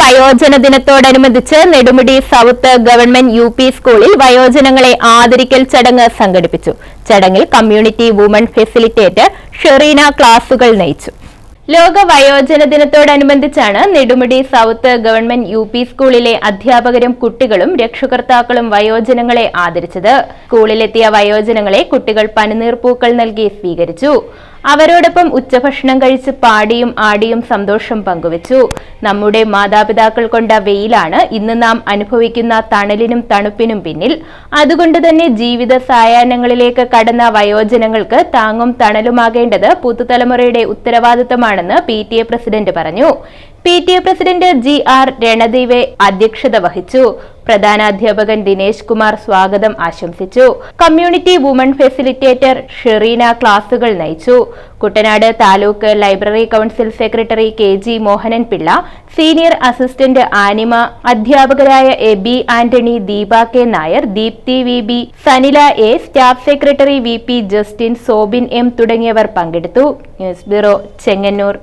വയോജന ദിനത്തോടനുബന്ധിച്ച് Nedumudi south government U P സ്കൂളിൽ വയോജനങ്ങളെ ആദരിക്കൽ ചടങ്ങ് സംഘടിപ്പിച്ചു. ചടങ്ങിൽ കമ്മ്യൂണിറ്റി വുമൺ ഫെസിലിറ്റേറ്റർ ഷെറീന ക്ലാസുകൾ നയിച്ചു. ലോക വയോജന ദിനത്തോടനുബന്ധിച്ചാണ് Nedumudi south government U P സ്കൂളിലെ അധ്യാപകരും കുട്ടികളും രക്ഷകർത്താക്കളും വയോജനങ്ങളെ ആദരിച്ചത്. സ്കൂളിലെത്തിയ വയോജനങ്ങളെ കുട്ടികൾ പനിനീർപ്പൂക്കൾ നൽകി സ്വീകരിച്ചു. അവരോടൊപ്പം ഉച്ചഭക്ഷണം കഴിച്ച് പാടിയും ആടിയും സന്തോഷം പങ്കുവച്ചു. നമ്മുടെ മാതാപിതാക്കൾ കൊണ്ട വെയിലാണ് ഇന്ന് നാം അനുഭവിക്കുന്ന തണലിനും തണുപ്പിനും പിന്നിൽ. അതുകൊണ്ട് തന്നെ ജീവിത സായാഹ്നങ്ങളിലേക്ക് കടന്ന വയോജനങ്ങൾക്ക് താങ്ങും തണലുമാകേണ്ടത് പുതുതലമുറയുടെ ഉത്തരവാദിത്തമാണെന്ന് പി ടി എ പ്രസിഡന്റ് പറഞ്ഞു. P T A president G R Ranadive അധ്യക്ഷത വഹിച്ചു. പ്രധാനാധ്യാപകൻ ദിനേശ് കുമാർ സ്വാഗതം ആശംസിച്ചു. കമ്മ്യൂണിറ്റി വുമൺ ഫെസിലിറ്റേറ്റർ ഷെറീന ക്ലാസുകൾ നയിച്ചു. Kuttanad taluk library council secretary K G Mohanan Pillai senior assistant Anima അധ്യാപകരായ Aby Antony Deepa K Nair Deepthi V B Sanila A staff secretary V P Justin Sobin M തുടങ്ങിയവർ പങ്കെടുത്തു. News bureau Chengannur.